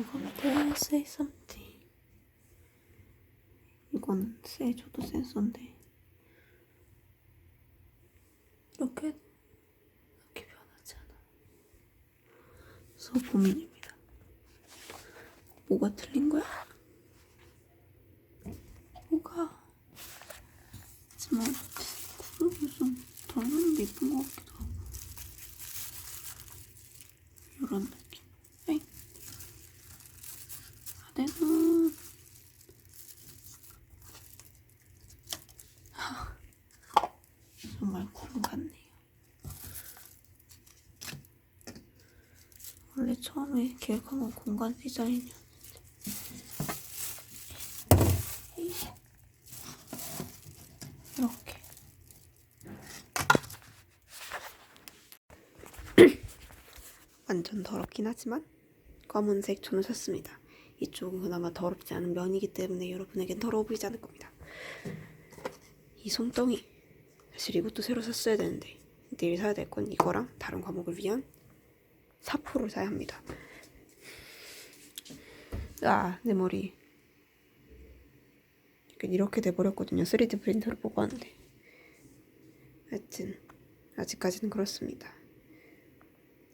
I'm gonna say. 이거는 세줘도 센서인데 이렇게 이렇게 변하지 않아. 그래서 고민입니다. 뭐가 틀린 거야? 뭐가? 하지만 4대문 정말 구름 같네요. 원래 처음에 계획한 건 공간 디자인이었는데. 이렇게. 완전 더럽긴 하지만 검은색 존을 샀습니다. 이쪽은 그나마 더럽지 않은 면이기 때문에 여러분에겐 더러워 보이지 않을 겁니다. 이 손덩이 사실 이것도 새로 샀어야 되는데 내일 사야 될 건 이거랑 다른 과목을 위한 사포를 사야 합니다. 아, 내 머리. 이렇게 돼버렸거든요. 3D 프린터를 보고 하는데. 하여튼 아직까지는 그렇습니다.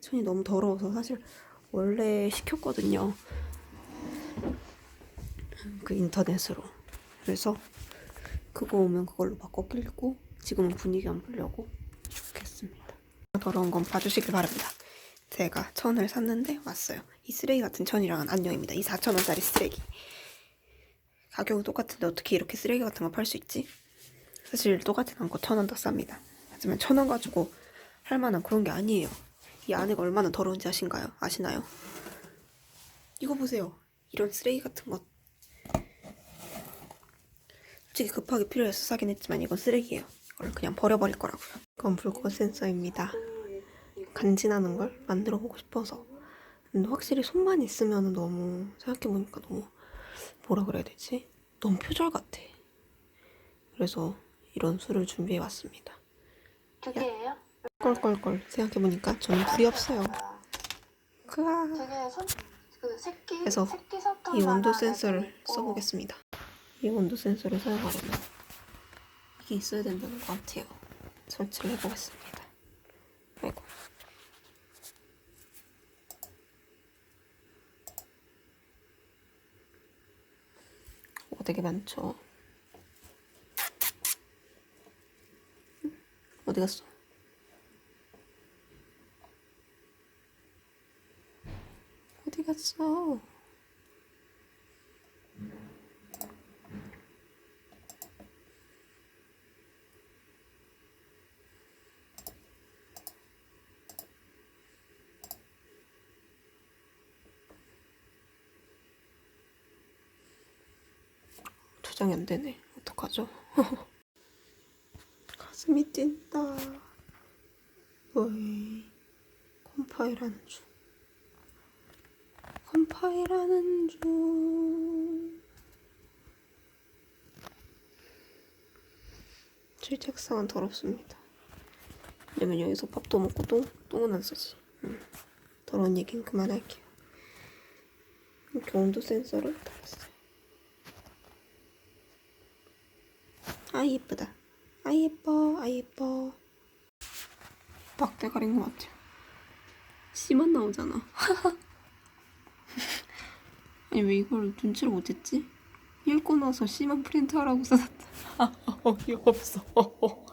손이 너무 더러워서 사실 원래 시켰거든요. 그 인터넷으로. 그래서 그거 오면 그걸로 바꿔 끼고 지금은 분위기 안 보려고 좋겠습니다. 더러운 건 봐주시길 바랍니다. 제가 천을 샀는데 왔어요. 이 쓰레기 같은 천이랑은 안녕입니다. 이 4천원짜리 쓰레기. 가격은 똑같은데 어떻게 이렇게 쓰레기 같은 거 팔 수 있지? 사실 똑같진 않고 천 원 더 쌉니다. 하지만 천 원 가지고 할 만한 그런 게 아니에요. 이 안에가 얼마나 더러운지 아신가요? 아시나요? 이거 보세요. 이런 쓰레기 같은 것. 솔직히 급하게 필요해서 사긴 했지만 이건 쓰레기예요. 이걸 그냥 버려버릴 거라고요. 이건 불꽃 센서입니다. 간지나는 걸 만들어 보고 싶어서. 근데 확실히 손만 있으면 너무 생각해보니까 너무 뭐라 그래야 되지? 너무 표절 같아. 그래서 이런 술을 준비해 왔습니다. 두 개예요? 껄껄껄 생각해보니까 저는 불이 없어요. 손, 그 그래서 이 온도 센서를. 써보겠습니다. 이 온도 센서를 사용하려면 이게 있어야 된다는 것 같아요. 설치를 해보겠습니다. 아이고. 오, 되게 많죠. 응? 어디 갔어? 어디 갔어? 조정이 안 되네. 어떡하죠? 가슴이 뛴다. 어이, 컴파일하는 중. 컴파일하는 중. 제 책상은 더럽습니다. 왜냐면 여기서 밥도 먹고 똥, 똥은 안 싸지. 음. 더러운 얘기는 그만할게요. 온도 센서를 달았어 아 예쁘다. 아 예뻐, 아 예뻐. 막대가리인 것 같아요. 씨만 나오잖아. 아니 왜 이걸 눈치를 못했지? 읽고 나서 씨만 프린트하라고 써놨다. 어이없어.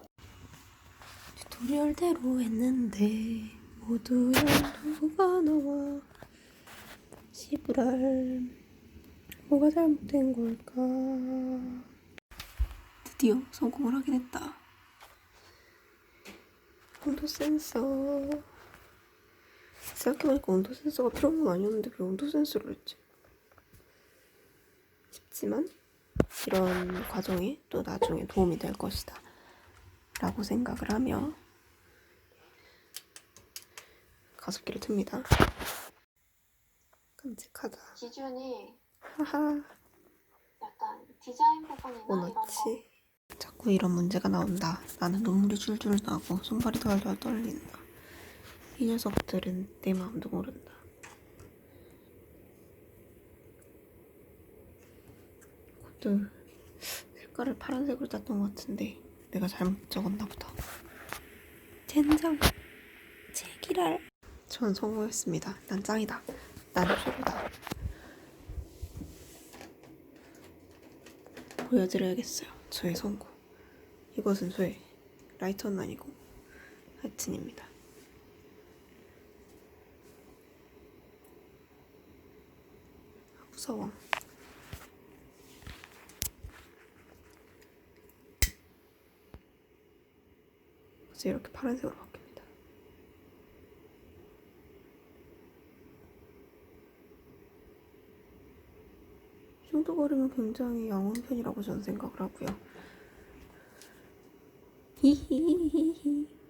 튜토리얼대로 했는데 모두 연도가 나와. 시부랄 뭐가 잘못된 걸까? 드디어 성공을 하긴 했다. 온도 센서. 생각해보니까 온도 센서가 필요한 건 아니었는데 왜 온도 센서를 했지? 싶지만 이런 과정에 또 나중에 도움이 될 것이다. 라고 생각을 하며 가습기를 틉니다. 끔찍하다. 기준이 하하. 약간 디자인 부분이나 이런 거. 자꾸 이런 문제가 나온다. 나는 눈물이 줄줄 나고 손발이 덜덜 떨린다. 이 녀석들은 내 마음도 모른다. 이것도 색깔을 파란색으로 땄던 것 같은데 내가 잘못 적었나 보다. 젠장 제기랄. 전 성공했습니다. 난 짱이다. 나는 최고다. 보여드려야겠어요. 저의 성공. 이것은 저의 라이터는 아니고 하여튼입니다. 아, 무서워. 이제 이렇게 파란색으로 바뀝니다. 이 정도 거리면 굉장히 양호한 편이라고 저는 생각을 하고요. 히히히히